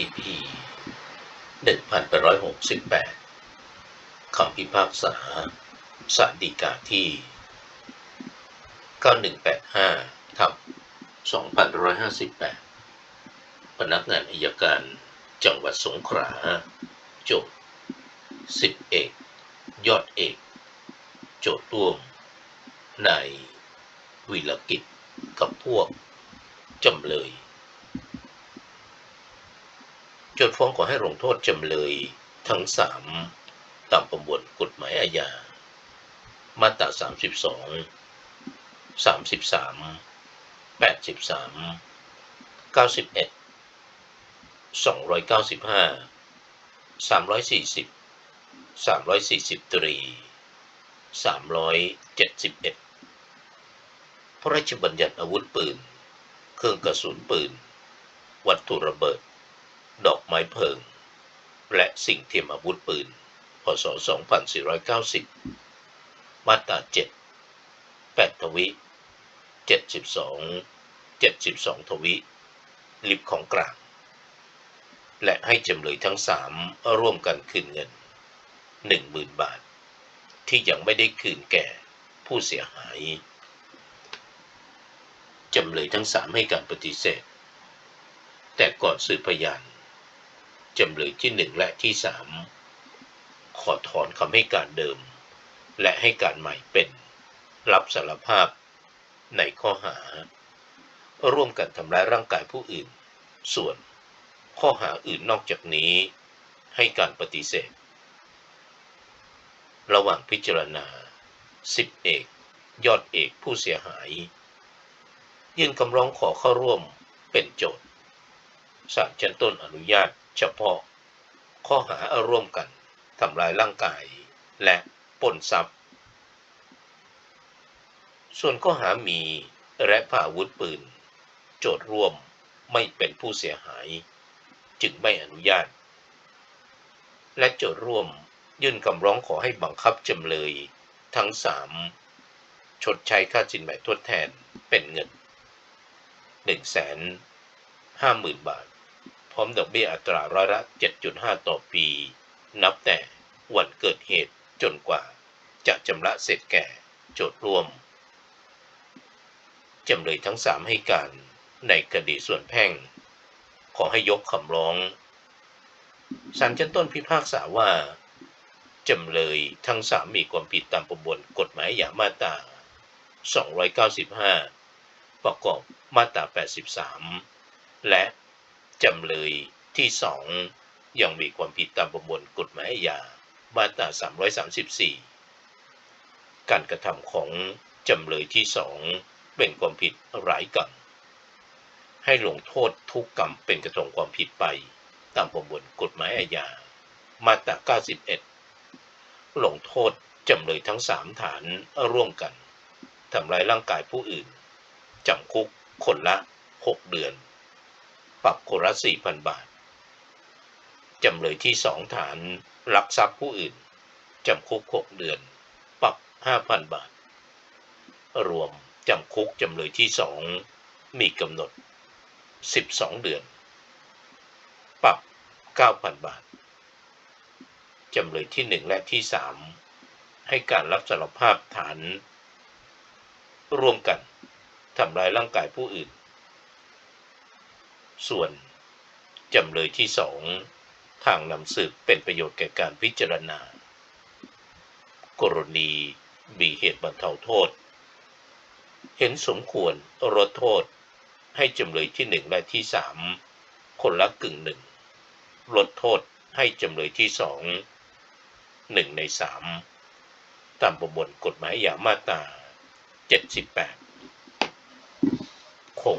EP 1868 คำพิพากษาสาดีกาที่ 9185ทับ2558 พนักงานอายการจังหวัดสงขลาโจทย์สิบเอก ยอดเอก โจทย์ร่วมนายวิลกิจกับพวกจำเลย โจทย์ฟ้องขอให้ลงโทษจำเลยทั้งสามตามประมวลกฎหมายอาญา มาตรา 32 33 83 91 295 340 340ตรี371 พระราชบัญญัติอาวุธปืน เครื่องกระสุนปืน วัตถุระเบิด ดอกไม้เพลิง และสิ่งเทียมอาวุธปืน พศ 2490 มาตรา 7 8 ทวิ72 72 ทวิลิบของกลาง และให้จำเลยทั้งสามร่วมกันคืนเงิน 10,000 บาท ที่ยังไม่ได้คืนแก่ผู้เสียหาย จำเลยทั้งสามให้การปฏิเสธ แต่ก่อนสืบพยาน จำเลยที่หนึ่งและที่สามขอถอนคำให้การเดิม และให้การใหม่เป็น รับสารภาพในข้อหา ร่วมกันทำร้ายร่างกายผู้อื่น ส่วนข้อหาอื่นนอกจากนี้ ให้การปฏิเสธ ระหว่างพิจารณาสิบเอก ยอดเอกผู้เสียหาย ยื่นคำร้องขอเข้าร่วมเป็นโจทย์ศาลชั้นต้นอนุญาต เฉพาะ ข้อหาร่วมกันทำลายร่างกาย และปล้นทรัพย์ ส่วนข้อหามีและพาอาวุธปืน โจทร่วมไม่เป็นผู้เสียหาย จึงไม่อนุญาต และโจทร่วมยื่นคำร้องขอให้บังคับจำเลยทั้งสามชดใช้ค่าสินไหมทดแทนเป็นเงิน 1 5 0 0 0 0 บาท พร้อมดอกเบี้ยอัตราร้อยละ 7.5 ต่อปี นับแต่วันเกิดเหตุจนกว่า จะชำระเสร็จแก่โจทย์ร่วม จำเลยทั้งสามให้การในคดีส่วนแพ่ง ขอให้ยกคำร้องศาลชั้นต้นพิพากษาว่า จำเลยทั้งสามมีความผิดตามประมวลกฎหมายอย่ามาตรา 295 ประกอบมาตรา 83 และ จำเลยที่สองยังมีความผิดตามประมวลกฎหมายอาญามาตรา 334 การกระทำของจำเลยที่สองเป็นความผิดหลายกรรมให้ลงโทษทุกกรรมเป็นกระทงความผิดไป ตามประมวลกฎหมายอาญามาตรา 91 ลงโทษจำเลยทั้งสามฐานร่วมกันทำร้ายร่างกายผู้อื่นจำคุกคนละ 6 เดือน ปรับคนละ4,000บาท จำเลยที่สองฐานลักทรัพย์ผู้อื่น จำคุก6เดือน ปรับ5,000บาท รวมจำคุกจำเลยที่สองมีกำหนด12เดือน ปรับ9,000บาท จำเลยที่หนึ่งและที่สามให้การรับสารภาพฐาน ร่วมกันทำลายร่างกายผู้อื่น ส่วนจำเลยที่สองทางนำสืบเป็นประโยชน์แก่การพิจารณา กรณีมีเหตุบรรเทาโทษ เห็นสมควรลดโทษ ให้จำเลยที่หนึ่งและที่สามคนละกึ่งหนึ่งลดโทษให้จำเลยที่สองหนึ่งในสามตามประมวลกฎหมายอย่ามาตรา78 คง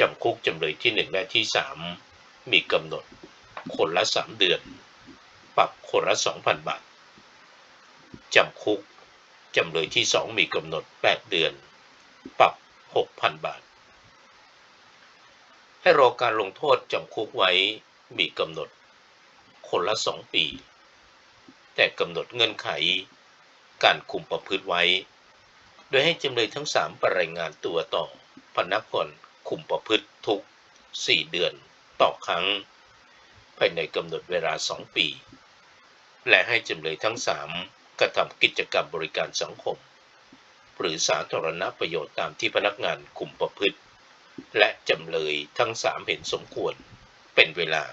จำคุกจำเลยที่หนึ่งและที่สามมีกำหนด คนละสามเดือน ปรับคนละสองพันบาทจำคุกจำเลยที่สองมีกำหนดแปดเดือน ปรับหกพันบาท ให้รอการลงโทษจำคุกไว้มีกำหนด คนละสองปี แต่กำหนดเงื่อนไข การคุมประพฤติไว้ โดยให้จำเลยทั้งสามไปรายงานตัวต่อพนักงาน คุมประพฤติทุก 4 เดือนต่อครั้ง ภายในกำหนดเวลาสองปี และให้จำเลยทั้งสามกระทำกิจกรรมบริการสังคม หรือสาธารณประโยชน์ตามที่พนักงานคุมประพฤติ และจำเลยทั้งสามเห็นสมควร เป็นเวลา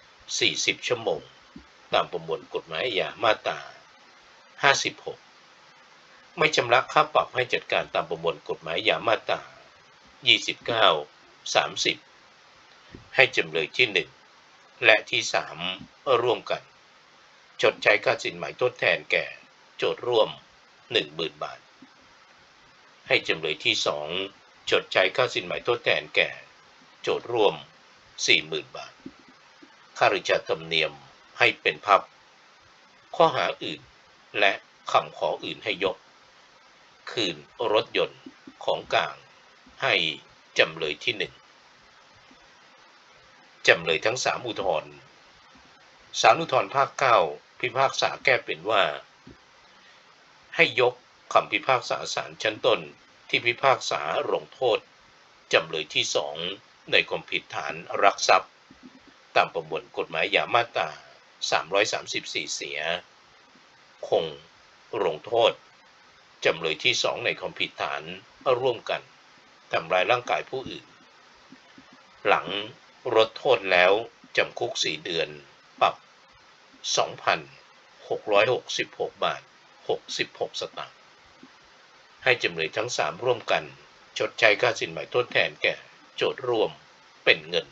40 ชั่วโมง ตามประมวลกฎหมายอาญามาตรา 56 ไม่ชำระค่าปรับให้จัดการตามประมวลกฎหมายอาญามาตรา 29 30 ให้จำเลยที่ 1 และที่ 3 ร่วมกัน ชดใช้ค่าสินไหมทดแทนแก่โจทย์ร่วม 10,000 บาท ให้จำเลยที่ 2 ชดใช้ค่าสินไหมทดแทนแก่ โจทย์ร่วม 40,000 บาท ค่าริชาธรรมเนียมให้เป็นพับ ข้อหาอื่นและคำขออื่นให้ยก คืนรถยนต์ของกลาง ให้จำเลยที่หนึ่งจำเลยทั้งสามอุทธรณ์สารอุทธรณ์ภาคเก้าพิพากษาแก้เป็นว่า ให้ยกคำพิพากษาศาลชั้นต้นที่พิพากษาลงโทษจำเลยที่สองในความผิดฐานรักทรัพย์ ตามประมวลกฎหมายยามาตรา334 เสีย คงลงโทษจำเลยที่สองในความผิดฐานร่วมกัน ทำร้ายร่างกายผู้อื่น หลังลดโทษแล้วจำคุก 4 เดือน ปรับ 2,666 บาท 66 สตางค์ ให้จำเลยทั้ง 3 ร่วมกัน ชดใช้ค่าสินไหม่ทดแทนแก่ โจทย์ร่วมเป็นเงิน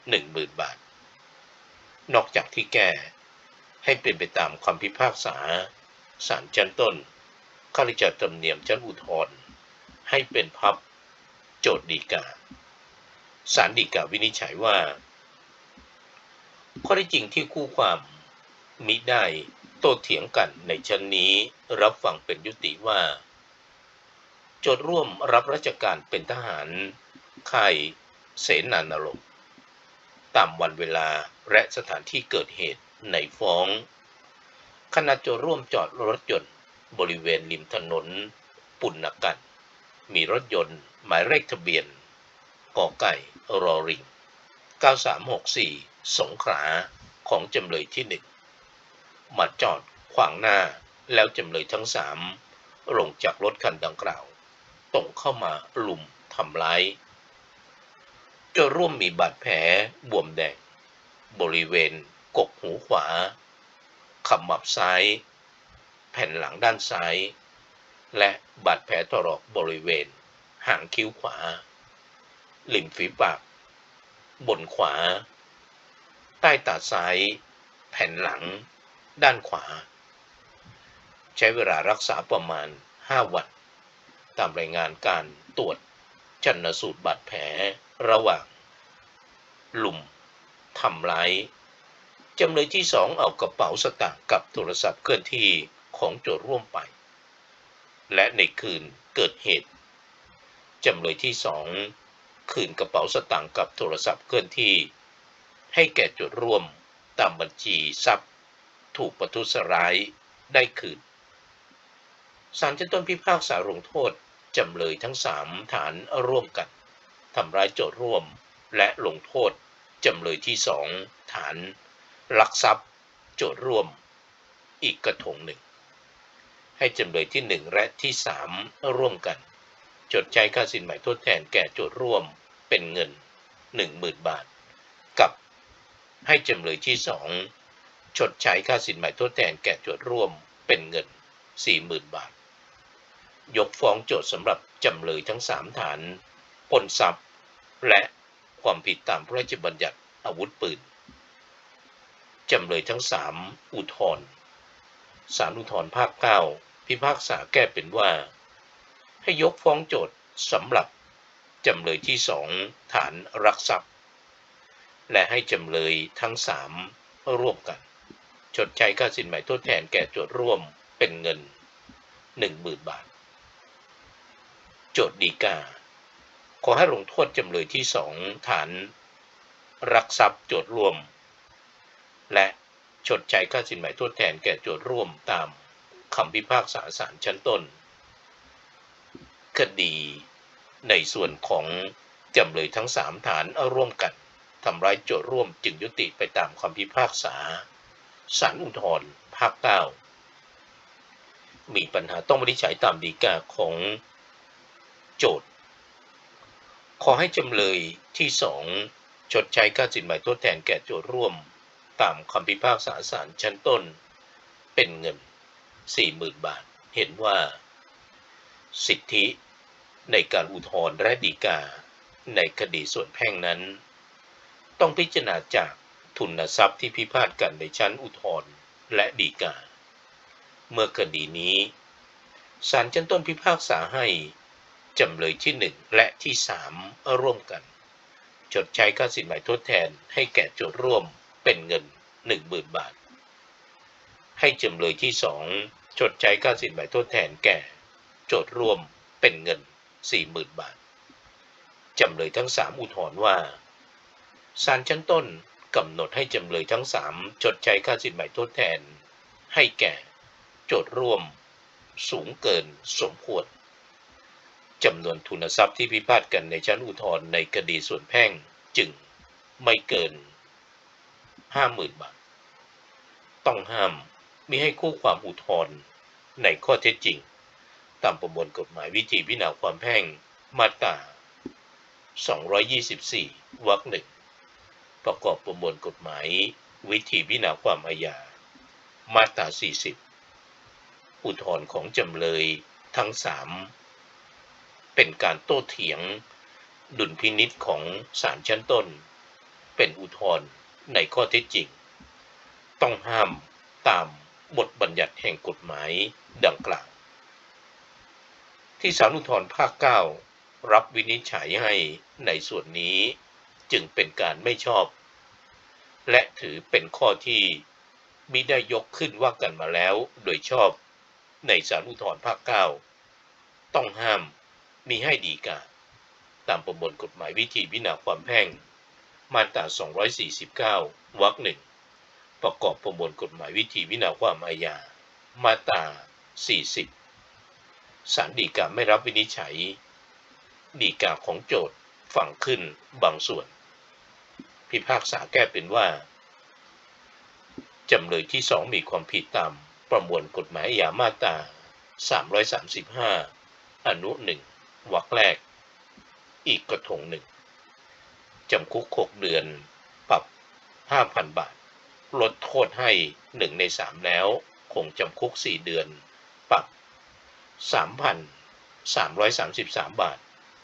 10,000 บาท นอกจากที่แก้ให้เป็นไปตามคำพิพากษาศาลชั้นต้นข้าราชการธรรมเนียมชั้นอุทธรณ์ให้เป็นพับ โจทย์ดีกาศาลฎีกาวินิจฉัยว่า ข้อเท็จจริงที่คู่ความมิได้โต้เถียงกันในชั้นนี้รับฟังเป็นยุติว่า โจทย์ร่วมรับราชการเป็นทหารค่ายเสนานรกตามวันเวลาและสถานที่เกิดเหตุในฟ้องขณะโจทย์ร่วมจอดรถยนต์ บริเวณริมถนน ปุณณกัน มีรถยนต์ หมายเลขทะเบียนกอไก่รอริง 9364 สงขลาของจำเลยที่หนึ่งมาจอดขวางหน้าแล้วจำเลยทั้งสามลงจากรถคันดังกล่าวตรงเข้ามาลุมทำร้ายจะร่วมมีบาดแผลบวมแดง บริเวณกกหูขวาขมับซ้าย แผ่นหลังด้านซ้าย และบาดแผลถลอกบริเวณ หางคิ้วขวาริมฝีปาก บนขวา ใต้ตาซ้าย แผ่นหลัง ด้านขวา ใช้เวลารักษาประมาณ 5 วัน ตามรายงานการตรวจชันสูตรบาดแผลระหว่าง หลุมทำร้ายจำเลยที่สองเอากระเป๋าสตางค์กับโทรศัพท์เคลื่อนที่ของโจทร่วมไป และในคืนเกิดเหตุ จำเลยที่สองคืนกระเป๋าสตางค์กับโทรศัพท์เคลื่อนที่ ให้แก่โจทย์ร่วมตามบัญชีทรัพย์ ถูกประทุษร้ายได้คืนศาลชั้นต้นพิพากษาลงโทษจำเลยทั้งสามฐานร่วมกันทำร้ายโจทร่วมและลงโทษจำเลยที่สองฐาน ลักทรัพย์ โจทร่วม อีกกระทงหนึ่งให้จำเลยที่หนึ่งและที่สามร่วมกัน จดใช้ค่าสินไหม่ทดแทนแก่โจทย์ร่วมเป็นเงิน 10,000 บาท กับให้จำเลยที่สองชดใช้ค่าสินไหม่ทดแทนแก่โจทย์ร่วมเป็นเงิน 40,000 บาท ยกฟ้องโจทย์สำหรับจำเลยทั้งสามฐานปนทรัพย์ และความผิดตามพระราชบัญญัติอาวุธปืน จำเลยทั้งสามอุทธรณ์ศาลอุทธรณ์ภาคเก้าพิพากษาแก้เป็นว่า ให้ยกฟ้องโจทย์สำหรับจำเลยที่สองฐานรักทรัพย์ และให้จำเลยทั้งสามร่วมกัน ชดใช้ค่าสินไหมทดแทนแก่โจทย์ร่วมเป็นเงิน 10,000 บาท โจทย์ดีกา ขอให้ลงโทษจำเลยที่สองฐานรักทรัพย์โจทย์ร่วม และชดใช้ค่าสินไหมทดแทนแก่โจทย์ร่วมตามคำพิพากษาศาลชั้นต้น คดีในส่วนของจำเลยทั้งสามฐานาร่วมกันทำร้ายโจทย์ร่วมจึงยุติไปตามคำพิพากษาศาลอุทธรณ์ภาคเก้ามีปัญหาต้องวินิจฉัยตามดีกาของโจทย์ ขอให้จำเลยที่สองชดใช้ค่าสินไหมทดแทนแก่โจทย์ร่วม ตามคำพิพากษาศาลชั้นต้น เป็นเงิน 40,000 บาท เห็นว่า สิทธิ ในการอุทธรณ์และฎีกา ในคดีส่วนแพ่งนั้น ต้องพิจารณาจากทุนทรัพย์ที่พิพาทกันในชั้นอุทธรณ์และฎีกา เมื่อคดีนี้ศาลชั้นต้นพิพากษาให้จำเลยที่หนึ่งและที่สามร่วมกัน ชดใช้ค่าสินไหมทดแทนให้แก่โจทย์ร่วมเป็นเงิน10,000บาท ให้จำเลยที่สองชดใช้ค่าสินไหมทดแทนแก่ โจทย์ร่วมเป็นเงิน 40,000 บาท จำเลยทั้งสามอุทธรณ์ว่าศาลชั้นต้นกำหนดให้จำเลยทั้งสามชดใช้ค่าสินไหม่ทดแทน ให้แก่ โจทย์ร่วม สูงเกินสมควรจำนวนทุนทรัพย์ที่พิพาทกันในชั้นอุทธรณ์ในคดีส่วนแพ่งจึงไม่เกิน 50,000 บาท ต้องห้ามมิให้คู่ความอุทธรณ์ในข้อเท็จจริง ตามประมวลกฎหมายวิธีพิจารณาความแพ่งมาตรา 224 วรรคหนึ่ง ประกอบประมวลกฎหมายวิธีพิจารณาความอาญา มาตรา 40 อุทธรณ์ของจำเลยทั้งสามเป็นการโต้เถียงดุลพินิษของศาลชั้นต้น เป็นอุทธรณ์ในข้อเท็จจริง ต้องห้ามตามบทบัญญัติแห่งกฎหมายดังกล่าว ที่ศาลอุทธรภาค9รับวินิจฉัยให้ในส่วนนี้จึงเป็นการไม่ชอบ และถือเป็นข้อที่มิได้ยกขึ้นว่ากันมาแล้วโดยชอบในศาลอุทธรภาค9ต้องห้ามมีให้ดีกาตามประมวลกฎหมายวิธีพิจารณาความแพ่ง มาตรา 249 วรรคหนึ่ง ประกอบประมวลกฎหมายวิธีพิจารณาความอาญา มาตรา 40 ศาลฎีกาไม่รับวินิจฉัยฎีกาของโจทย์ฝังขึ้นบางส่วน พิพากษาแก้เป็นว่า จำเลยที่สองมีความผิดตามประมวลกฎหมายอาญามาตรา335 อนุหนึ่งวรรคแรก อีกกระทงหนึ่งจำคุกหกเดือน ปรับห้าพันบาท ลดโทษให้หนึ่งในสามแล้ว คงจำคุกสี่เดือน ปรับ สามพันสามร้อยสามสิบสามบาท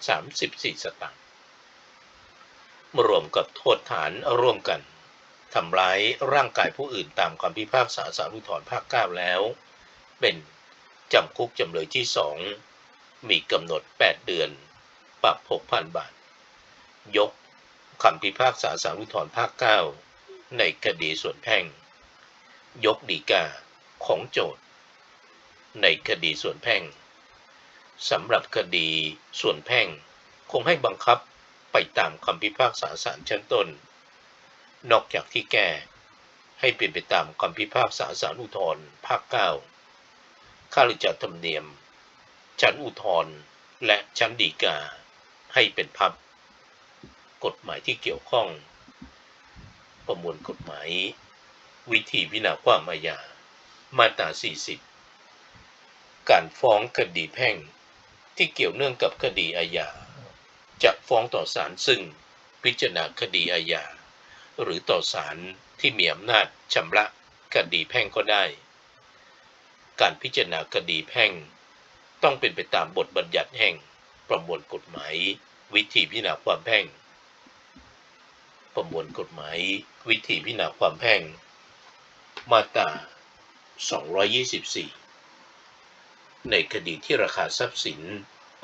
สามสิบสี่สตางค์รวมกับโทษฐานร่วมกันทำร้ายร่างกายผู้อื่นตามคำพิพากษาสารุทธรภาคเก้าแล้ว เป็นจำคุกจำเลยที่สองมีกำหนด 8 เดือน ปรับ 6,000 บาท ยกคำพิพากษาสารุทธรภาค 9 ในคดีส่วนแพ่ง ยกดีกาของโจทย์ ในคดีส่วนแพ่งสำหรับคดีส่วนแพ่ง คงให้บังคับไปตามคำพิพากษาศาลชั้นต้น นอกจากที่แก้ให้เป็นไปตามคำพิพากษาสารุทธรภาค9ข้าราชการธรรมเนียม ชั้นอุทธรและชั้นฎีกาให้เป็นพับ กฎหมายที่เกี่ยวข้อง ประมวลกฎหมาย วิธีพิจารณาความอาญามาตรา 40 การฟ้องคดีแพ่ง ที่เกี่ยวเนื่องกับคดีอาญาจะฟ้องต่อศาลซึ่งพิจารณาคดีอาญาหรือต่อศาลที่มีอำนาจชำระคดีแพ่งก็ได้ การพิจารณาคดีแพ่ง ต้องเป็นไปตามบทบัญญัติแห่งประมวลกฎหมาย วิธีพิจารณาความแพ่ง ประมวลกฎหมายวิธีพิจารณาความแพ่ง มาตรา 224 ในคดีที่ราคาทรัพย์สิน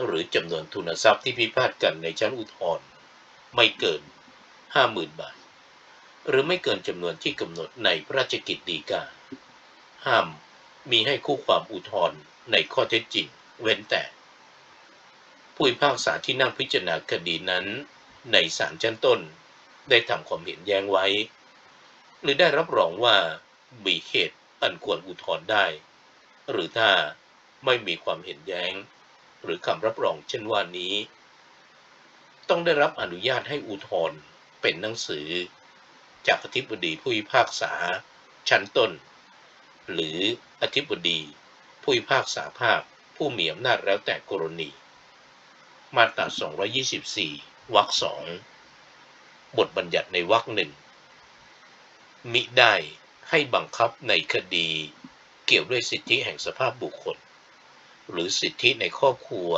หรือจำนวนทุนทรัพย์ที่พิพาทกันในชั้นอุทธรณ์ไม่เกิน 50,000 บาท หรือไม่เกินจำนวนที่กำหนดในพระราชกิจฎีกา ห้ามมีให้คู่ความอุทธรณ์ในข้อเท็จจริง เว้นแต่ ผู้พิพากษาที่นั่งพิจารณาคดีนั้น ในศาลชั้นต้นได้ทำความเห็นแย้งไว้ หรือได้รับรองว่ามีเหตุอันควรอุทธรณ์ได้ หรือถ้า ไม่มีความเห็นแย้ง หรือคำรับรองเช่นว่านี้ ต้องได้รับอนุญาตให้อุทธรณ์เป็นหนังสือ จากอธิบดีผู้พิพากษา ชั้นต้น หรืออธิบดี ผู้พิพากษาภาคผู้มีอำนาจแล้วแต่กรณี มาตรา 224 วรรคสองบทบัญญัติในวรรคหนึ่งมิได้ให้บังคับในคดีเกี่ยวด้วยสิทธิแห่งสภาพบุคคล หรือสิทธิในครอบครัว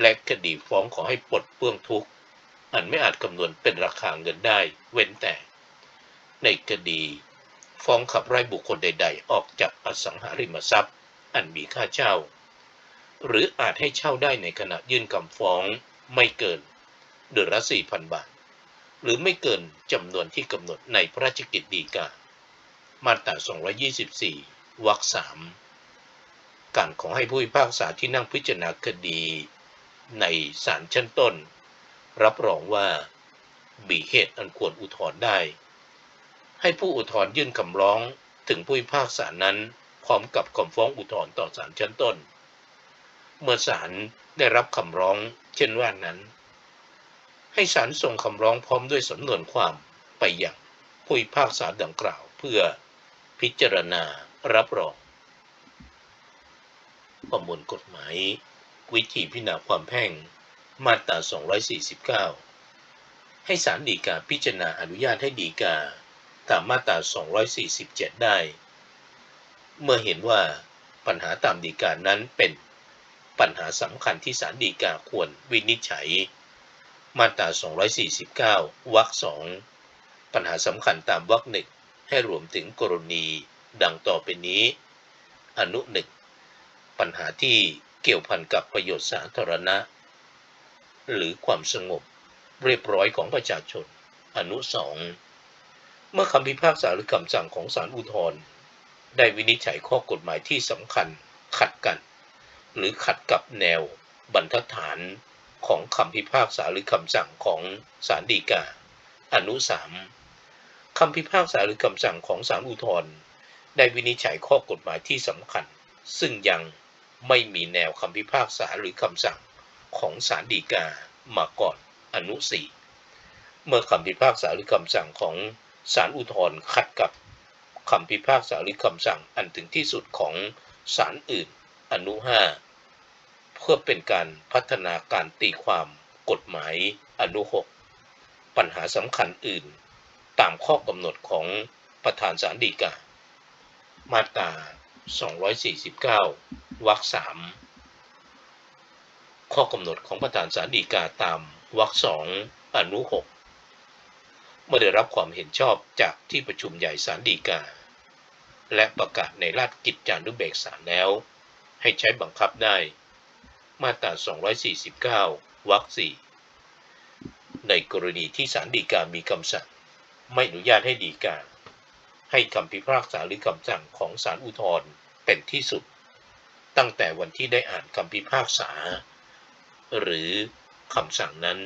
และคดีฟ้องขอให้ปลดเปลื้องทุกข์อันไม่อาจคำนวณเป็นราคาเงินได้ เว้นแต่ ในคดีฟ้องขับไล่บุคคลใด ๆ ออกจากอสังหาริมทรัพย์ อันมีค่าเช่า หรืออาจให้เช่าได้ในขณะยื่นคำฟ้องไม่เกินเดือนละ4,000 บาท หรือไม่เกินจำนวนที่กำหนดในพระราชกิจฎีกา มาตรา 224 วรรคสาม การของให้ผู้พิพากษาที่นั่งพิจารณาคดีในศาลชั้นต้น รับรองว่ามีเหตุอันควรอุทธรณ์ได้ ให้ผู้อุทธรณ์ยื่นคำร้องถึงผู้พิพากษานั้นพร้อมกับคำฟ้องอุทธรณ์ต่อศาลชั้นต้น เมื่อศาลได้รับคำร้องเช่นว่านั้น ให้ศาลส่งคำร้องพร้อมด้วยสำนวนความไปยังผู้พิพากษาดังกล่าวเพื่อพิจารณารับรอง ประมวลกฎหมาย วิธีพิจารณาความแพ่ง มาตรา 249 ให้ศาลฎีกาพิจารณาอนุญาตให้ฎีกาตามมาตรา 247 ได้ เมื่อเห็นว่าปัญหาตามฎีกานั้นเป็นปัญหาสำคัญที่ศาลฎีกาควรวินิจฉัย มาตรา 249 วรรคสองปัญหาสำคัญตามวรรคหนึ่งให้รวมถึงกรณีดังต่อไปนี้ อนุหนึ่ง ปัญหาที่เกี่ยวพันกับประโยชน์สาธารณะ หรือความสงบเรียบร้อยของประชาชน อนุสองเมื่อคำพิพากษาหรือคำสั่งของศาลอุทธรณ์ได้วินิจฉัยข้อกฎหมายที่สำคัญขัดกัน หรือขัดกับแนวบรรทัดฐานของคำพิพากษาหรือคำสั่งของศาลฎีกา อนุสามคำพิพากษาหรือคำสั่งของศาลอุทธรณ์ได้วินิจฉัยข้อกฎหมายที่สำคัญ ซึ่งยัง ไม่มีแนวคำพิพากษาหรือคำสั่งของศาลฎีกามาก่อนอนุสีเมื่อคำพิพากษาหรือคำสั่งของศาลอุทธรณ์ขัดกับคำพิพากษาหรือคำสั่งอันถึงที่สุดของศาลอื่นอนุห้าเพื่อเป็นการพัฒนาการตีความกฎหมายอนุหกปัญหาสำคัญอื่น ตามข้อกำหนดของประธานศาลฎีกา มาตรา 249 วรรคสามข้อกำหนดของประธานศาลฎีกาตามวรรคสองอนุหกเมื่อได้รับความเห็นชอบจากที่ประชุมใหญ่ศาลฎีกา และประกาศในราชกิจจานุเบกษาแล้ว ให้ใช้บังคับได้ มาตรา 249 วรรคสี่ในกรณีที่ศาลฎีกามีคำสั่ง ไม่อนุญาตให้ฎีกา ให้คำพิพากษาหรือคำสั่งของศาลอุทธรณ์เป็นที่สุด ตั้งแต่วันที่ได้อ่านคำพิพากษา หรือคำสั่งนั้น